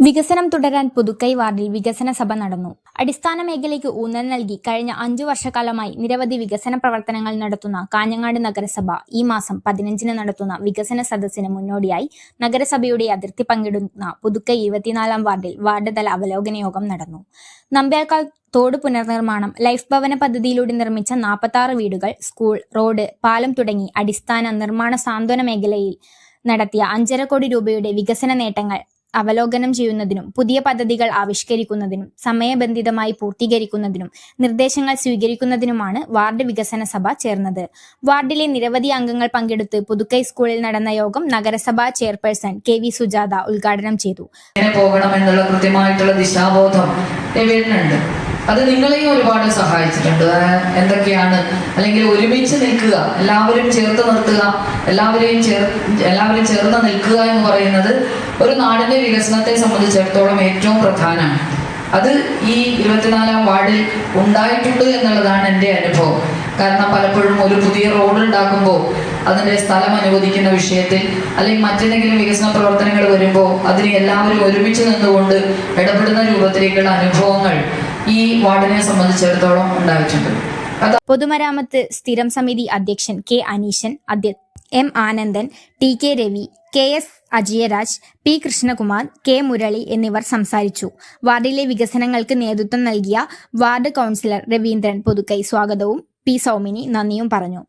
വികസനം തുടരാൻ പുതുക്കൈ വാർഡിൽ വികസന സഭ നടന്നു. അടിസ്ഥാന മേഖലയ്ക്ക് ഊന്നൽ നൽകി കഴിഞ്ഞ അഞ്ചു വർഷക്കാലമായി നിരവധി വികസന പ്രവർത്തനങ്ങൾ നടത്തുന്ന കാഞ്ഞങ്ങാട് നഗരസഭ ഈ മാസം പതിനഞ്ചിന് നടത്തുന്ന വികസന സദസ്സിന് മുന്നോടിയായി നഗരസഭയുടെ അതിർത്തി പങ്കിടുന്ന പുതുക്കൈ ഇരുപത്തിനാലാം വാർഡിൽ വാർഡ്തല അവലോകന യോഗം നടന്നു. നമ്പ്യാർക്കാൽ തോട് പുനർനിർമ്മാണം ലൈഫ് ഭവന പദ്ധതിയിലൂടെ നിർമ്മിച്ച നാൽപ്പത്തി വീടുകൾ സ്കൂൾ റോഡ് പാലം തുടങ്ങി അടിസ്ഥാന നിർമ്മാണ സാന്ത്വന മേഖലയിൽ നടത്തിയ അഞ്ചര കോടി രൂപയുടെ വികസന നേട്ടങ്ങൾ അവലോകനം ചെയ്യുന്നതിനും പുതിയ പദ്ധതികൾ ആവിഷ്കരിക്കുന്നതിനും സമയബന്ധിതമായി പൂർത്തീകരിക്കുന്നതിനും നിർദ്ദേശങ്ങൾ സ്വീകരിക്കുന്നതിനുമാണ് വാർഡ് വികസന സഭ ചേർന്നത്. വാർഡിലെ നിരവധി അംഗങ്ങൾ പങ്കെടുത്ത് പുതുക്കൈ സ്കൂളിൽ നടന്ന യോഗം നഗരസഭാ ചെയർപേഴ്സൺ കെ വി സുജാത ഉദ്ഘാടനം ചെയ്തു. പോകണമെന്നുള്ള കൃത്യമായിട്ടുള്ള ദിശാബോധം അത് നിങ്ങളെയും ഒരുപാട് സഹായിച്ചിട്ടുണ്ട്. എന്തൊക്കെയാണ്? അല്ലെങ്കിൽ ഒരുമിച്ച് നിൽക്കുക. എല്ലാവരും ചേർത്ത് നിർത്തുക. എല്ലാവരെയും ചേർ എല്ലാവരും ചേർന്ന് നിൽക്കുക എന്ന് പറയുന്നത് ഒരു നാടിന്റെ വികസനത്തെ സംബന്ധിച്ചിടത്തോളം ഏറ്റവും പ്രധാനമാണ്. അത് ഈ ഇരുപത്തിനാലാം വാർഡിൽ ഉണ്ടായിട്ടുണ്ട് എന്നുള്ളതാണ് എന്റെ അനുഭവം. കാരണം പലപ്പോഴും ഒരു പുതിയ റോഡ് ഉണ്ടാക്കുമ്പോൾ അതിന്റെ സ്ഥലം അനുവദിക്കുന്ന വിഷയത്തിൽ അല്ലെങ്കിൽ മറ്റെന്തെങ്കിലും വികസന പ്രവർത്തനങ്ങൾ വരുമ്പോൾ അതിന് എല്ലാവരും ഒരുമിച്ച് നിന്നുകൊണ്ട് ഇടപെടുന്ന രൂപത്തിലേക്കുള്ള അനുഭവങ്ങൾ ഈ വാർഡിനെ സംബന്ധിച്ചിടത്തോളം ഉണ്ടായിട്ടുണ്ട്. പൊതുമരാമത്ത് സ്ഥിരം സമിതി അധ്യക്ഷൻ കെ അനീശൻ അധ്യ M Anandan T K Ravi K S Ajayaraj P Krishnakumar K Murali എന്നിവർ സംസാരിച്ചു. വാർഡിലെ വികസനങ്ങൾക്ക് നേതൃത്വം നൽകിയ വാർഡ് കൗൺസിലർ രവീന്ദ്രൻ പുതുക്കൈ സ്വാഗതവും പി സൗമിനി നന്ദിയും പറഞ്ഞു.